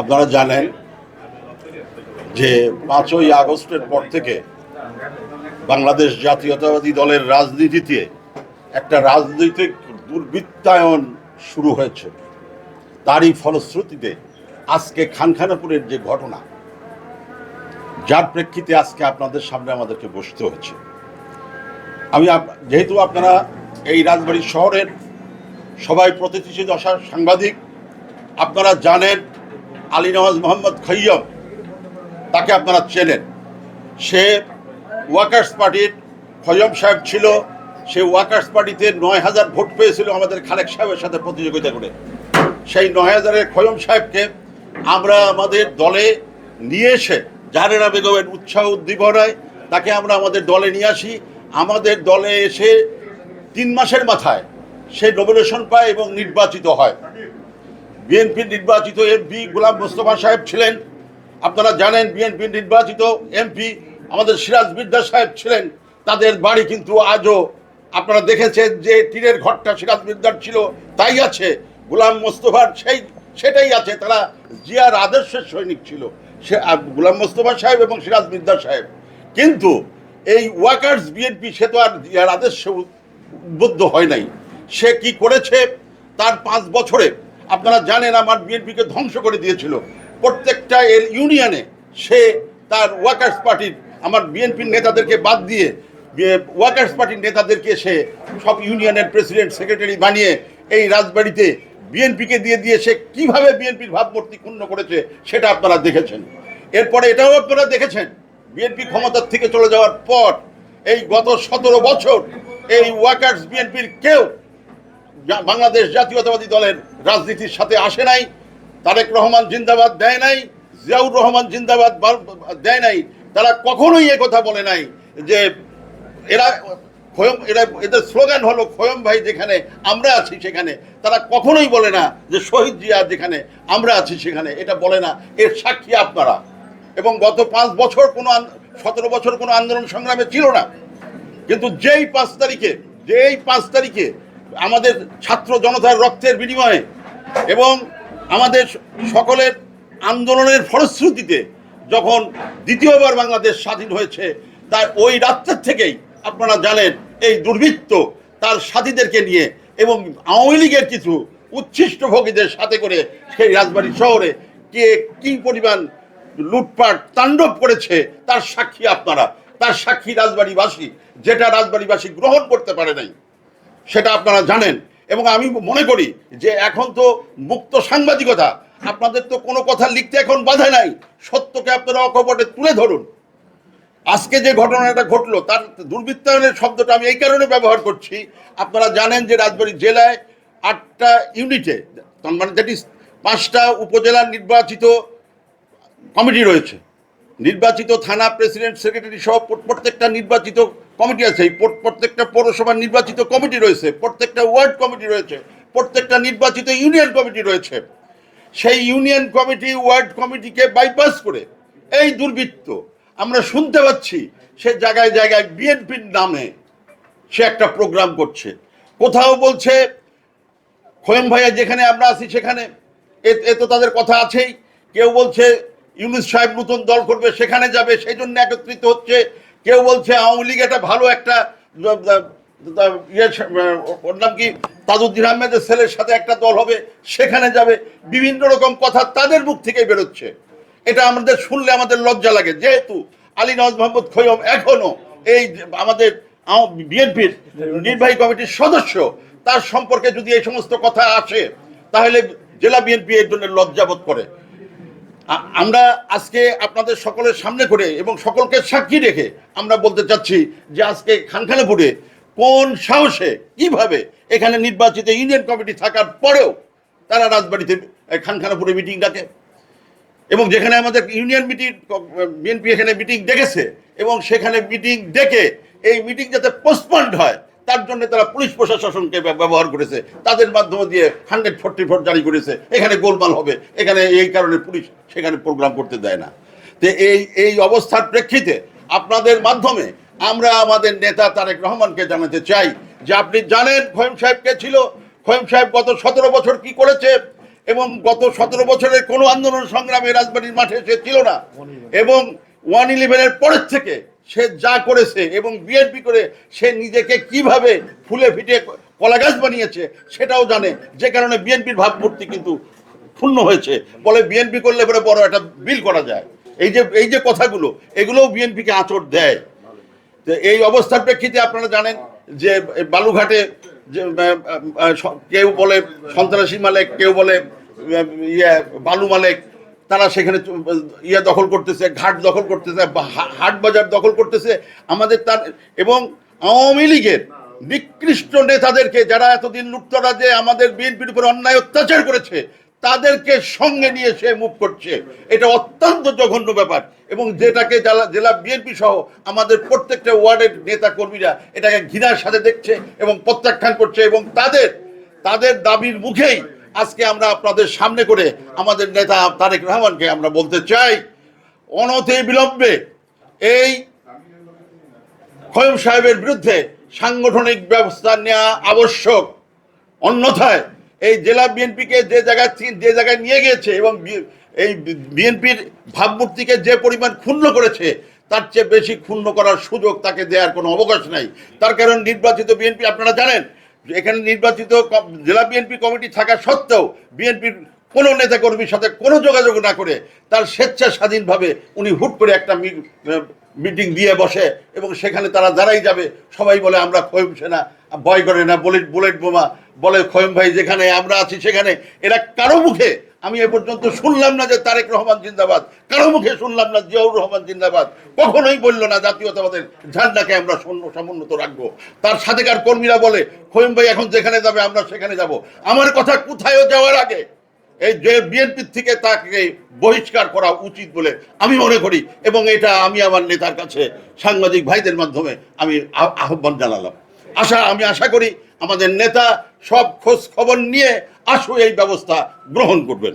আপনারা জানেন যে পাঁচই আগস্টের পর থেকে বাংলাদেশ জাতীয়তাবাদী দলের রাজনীতিতে একটা রাজনৈতিক দুর্বৃত্তায়ন শুরু হয়েছে। তারই ফলশ্রুতিতে আজকে খানখানাপুরের যে ঘটনা, যার প্রেক্ষিতে আজকে আপনাদের সামনে আমাদেরকে বসতে হয়েছে। আমি যেহেতু আপনারা এই রাজবাড়ী শহরের সবাই প্রতিষ্ঠিত দশার সাংবাদিক, আপনারা জানেন আলী নওয়াজ মোহাম্মদ খৈয়ম, তাকে আপনারা চেনেন। সে ওয়াকার্স পার্টির খৈয়ম সাহেব ছিল। সে ওয়াকার্স পার্টিতে নয় হাজার ভোট পেয়েছিল আমাদের খালেক সাহেবের সাথে প্রতিযোগিতা করে। সেই নয় হাজারের খৈয়ম সাহেবকে আমরা আমাদের দলে নিয়ে এসে জাহারেরা বেগমের উৎসাহ উদ্দীপনায় তাকে আমরা আমাদের দলে নিয়ে আসি। আমাদের দলে এসে তিন মাসের মাথায় সে নমিনেশন পায় এবং নির্বাচিত হয়। বিএনপির নির্বাচিত এমপি গোলাম মোস্তফা সাহেব ছিলেন। আপনারা জানেন বিএনপি নির্বাচিত এমপি আমাদের সিরাজ বিদ্যা সাহেব ছিলেন। তাদের বাড়ি কিন্তু আজও আপনারা দেখেছেন যে টিনের ঘরটা সিরাজ বিদ্যার ছিল, তাই আছে। গোলাম মোস্তফার সেই, সেটাই আছে। তারা জিয়ার আদর্শের সৈনিক ছিল। সে গোলাম মোস্তফা সাহেব এবং সিরাজ বিদ্যা সাহেব। কিন্তু এই ওয়াকার্স বিএনপি, সে তো আর জিয়ার আদর্শে উদ্বুদ্ধ হয় নাই। সে কি করেছে? তার পাঁচ বছরে আপনারা জানেন আমার বিএনপিকে ধ্বংস করে দিয়েছিল। প্রত্যেকটা এর ইউনিয়নে সে তার ওয়ার্কার্স পার্টির আমার বিএনপির নেতাদেরকে বাদ দিয়ে ওয়ার্কার্স পার্টির নেতাদেরকে সে সব ইউনিয়নের প্রেসিডেন্ট, সেক্রেটারি বানিয়ে এই রাজবাড়িতে বিএনপিকে দিয়ে দিয়ে সে কীভাবে বিএনপির ভাবমূর্তি ক্ষুণ্ণ করেছে সেটা আপনারা দেখেছেন। এরপরে এটাও আপনারা দেখেছেন, বিএনপি ক্ষমতার থেকে চলে যাওয়ার পর এই গত সতেরো বছর এই ওয়াকার্স বিএনপির কেউ বাংলাদেশ জাতীয়তাবাদী দলের রাজনীতির সাথে আসে নাই, তারেক রহমান জিন্দাবাদ দেয় নাই, জিয়াউর রহমান জিন্দাবাদ দেয় নাই, তারা কখনোই কথা বলে নাই যে এরা খয়ম এরা এদের স্লোগান হলো খয়ম ভাই যেখানে আমরা আছি সেখানে। তারা কখনোই বলে না যে শহীদ জিয়া যেখানে, আমরা আছি সেখানে। এটা বলে না। এর সাক্ষী আপনারা। এবং গত পাঁচ বছর কোনো সতেরো বছর কোনো আন্দোলন সংগ্রামে ছিল না। কিন্তু যেই পাঁচ তারিখে যেই পাঁচ তারিখে আমাদের ছাত্র জনতার রক্তের বিনিময়ে এবং আমাদের সকলের আন্দোলনের ফলশ্রুতিতে যখন দ্বিতীয়বার বাংলাদেশ স্বাধীন হয়েছে, তার ওই রাত্রের থেকেই আপনারা জানেন এই দুর্বৃত্ত তার সাথীদেরকে নিয়ে এবং আওয়ামী লীগের কিছু উচ্ছিষ্ট ভোগীদের সাথে করে সেই রাজবাড়ি শহরে কে কি পরিমাণ লুটপাট, তাণ্ডব করেছে, তার সাক্ষী আপনারা। তার সাক্ষী রাজবাড়িবাসী, যেটা রাজবাড়িবাসী গ্রহণ করতে পারে নাই। সেটা আপনারা জানেন। এবং আমি মনে করি যে এখন তো মুক্ত সাংবাদিকতা, আপনাদের তো কোনো কথা লিখতে এখন বাধা নাই। সত্যকে আপনারা অকপটে তুলে ধরুন। আজকে যে ঘটনাটা ঘটলো, তার দুর্বৃত্তায়নের শব্দটা আমি এই কারণে ব্যবহার করছি। আপনারা জানেন যে রাজবাড়ী জেলায় আটটা ইউনিটে মানে দ্যাট পাঁচটা উপজেলার নির্বাচিত কমিটি রয়েছে। নির্বাচিত থানা প্রেসিডেন্ট, সেক্রেটারি সহ প্রত্যেকটা নির্বাচিত কমিটি আছে প্রত্যেকটা পৌরসভার নির্বাচিত কমিটি রয়েছে, প্রত্যেকটা ওয়ার্ড কমিটি রয়েছে, প্রত্যেকটা নির্বাচিত ইউনিয়ন কমিটি রয়েছে। সেই ইউনিয়ন কমিটি, ওয়ার্ড কমিটিকে বাইপাস করে এই দুর্বৃত্ত, আমরা শুনতে পাচ্ছি সে জায়গায় জায়গায় বিএনপির নামে সে একটা প্রোগ্রাম করছে। কোথাও বলছে, খোয়েম ভাইয়া, যেখানে আমরা আছি সেখানে। এ- এ তো তাদের কথা আছেই। কেউ বলছে, ইউনুস সাহেব নতুন দল করবে, সেখানে যাবে সেই জন্য একত্রিত হচ্ছে। কেউ বলছে আওয়ামী লীগ একটা ভালো একটা ইয়ে ওর নাম কি? তাজউদ্দিন আহমেদের ছেলের সাথে একটা দল হবে, সেখানে যাবে। বিভিন্ন রকম কথা তাদের মুখ থেকে বেরোচ্ছে। এটা আমাদের শুনলে আমাদের লজ্জা লাগে। যেহেতু আলী নওয়াজ মোহাম্মদ খৈয়ম এখনও এই আমাদের বিএনপির নির্বাহী কমিটির সদস্য, তার সম্পর্কে যদি এই সমস্ত কথা আসে, তাহলে জেলা বিএনপি এর জন্য লজ্জাবোধ করে। আমরা আজকে আপনাদের সকলের সামনে করে এবং সকলকে সাক্ষী রেখে আমরা বলতে চাচ্ছি যে আজকে খানখানাপুরে কোন সাহসে, কীভাবে এখানে নির্বাচিত ইউনিয়ন কমিটি থাকার পরেও তারা রাজবাড়িতে খানখানাপুরে মিটিং ডাকে। এবং যেখানে আমাদের ইউনিয়ন মিটিং বিএনপি এখানে মিটিং ডেকেছে এবং সেখানে মিটিং ডেকে এই মিটিং যাতে পোস্টপন্ড হয় তার জন্য তারা পুলিশ প্রশাসনকে ব্যবহার করেছে। তাদের মাধ্যমে দিয়ে হান্ড্রেড ফোর্টি ফোর জারি করেছে। এখানে গোলমাল হবে। এখানে এই কারণে পুলিশ সেখানে প্রোগ্রাম করতে দেয় না। তো এই এই অবস্থার প্রেক্ষিতে আপনাদের মাধ্যমে আমরা আমাদের নেতা তারেক রহমানকে জানাতে চাই যে আপনি জানেন খোয়েম সাহেব কে ছিল? খোয়েম সাহেব গত সতেরো বছর কি করেছে? এবং গত সতেরো বছরের কোনো আন্দোলন সংগ্রামে রাজবাড়ির মাঠে সে ছিল না। এবং ওয়ান ইলেভেনের পরের থেকে সে যা করেছে এবং বিএনপি করে সে নিজেকে কীভাবে ফুলে ফিটে কলা গাছ বানিয়েছে সেটাও জানে। যে কারণে বিএনপির ভাবমূর্তি কিন্তু ক্ষুণ্ণ হয়েছে। বলে বিএনপি করলে পরে বড় একটা বিল করা যায়। এই যে এই যে কথাগুলো, এগুলোও বিএনপিকে আঁচড় দেয়। তো এই অবস্থার প্রেক্ষিতে আপনারা জানেন যে, বালুঘাটে যে কেউ বলে সন্ত্রাসী মালিক, কেউ বলে ইয়ে বালু মালিক তারা সেখানে ইয়ে দখল করতেছে, ঘাট দখল করতেছে হাট বাজার দখল করতেছে। আমাদের তার, এবং আওয়ামী লীগের নিকৃষ্ট নেতাদেরকে যারা এতদিন লুটতরাজে আমাদের বিএনপির উপর অন্যায় অত্যাচার করেছে, তাদেরকে সঙ্গে নিয়ে সে মুভ করছে। এটা অত্যন্ত জঘন্য ব্যাপার। এবং যেটাকে জেলা- জেলা বিএনপি সহ আমাদের প্রত্যেকটা ওয়ার্ডের নেতা কর্মীরা এটাকে ঘৃণার সাথে দেখছে এবং প্রত্যাখ্যান করছে এবং তাদের তাদের দাবির মুখেই আজকে আমরা আপনাদের সামনে করে আমাদের নেতা তারেক রহমানকে আমরা বলতে চাই, অনতি বিলম্বে এই খয়ম সাহেবের বিরুদ্ধে সাংগঠনিক ব্যবস্থা নেওয়া আবশ্যক। অন্যথায় এই জেলা বিএনপিকে যে জায়গায় যে জায়গায় নিয়ে গিয়েছে এবং এই বিএনপির ভাবমূর্তিকে যে পরিমাণ ক্ষুণ্ণ করেছে, তার চেয়ে বেশি ক্ষুণ্ণ করার সুযোগ তাকে দেওয়ার কোনো অবকাশ নাই। তার কারণ নির্বাচিত বিএনপি, আপনারা জানেন এখানে নির্বাচিত জেলা বিএনপি কমিটি থাকা সত্ত্বেও বিএনপির কোনো নেতাকর্মীর সাথে কোনো যোগাযোগ না করে তার স্বেচ্ছা স্বাধীনভাবে উনি হুট করে একটা মিটিং দিয়ে বসে এবং সেখানে তারা যারাই যাবে সবাই বলে আমরা খয়ম সেনা, ভয় করে না, বুলেট বুলেট বোমা, বলে খয়ম ভাই যেখানে আমরা আছি সেখানে। এরা কারও মুখে আমি এ পর্যন্ত শুনলাম না যে তারেক রহমান জিন্দাবাদ। কারও মুখে শুনলাম না জিয়াউর রহমান জিন্দাবাদ? কখনোই বলল না জাতীয়তাবাদের ঝান্ডাকে আমরা শূন্য সমুন্নত রাখব। তার সাথেকার কর্মীরা বলে খয়ম ভাই, এখন যেখানে যাবে, আমরা সেখানে যাব। আমার কথা কোথায়ও যাওয়ার আগে এই যে বিএনপির থেকে তাকে বহিষ্কার করা উচিত বলে আমি মনে করি এবং এটা আমি আমার নেতার কাছে সাংবাদিক ভাইদের মাধ্যমে আমি আহ্বান জানালাম। আশা, আমি আশা করি আমাদের নেতা সব খোঁজ খবর নিয়ে আসু এই ব্যবস্থা গ্রহণ করবেন।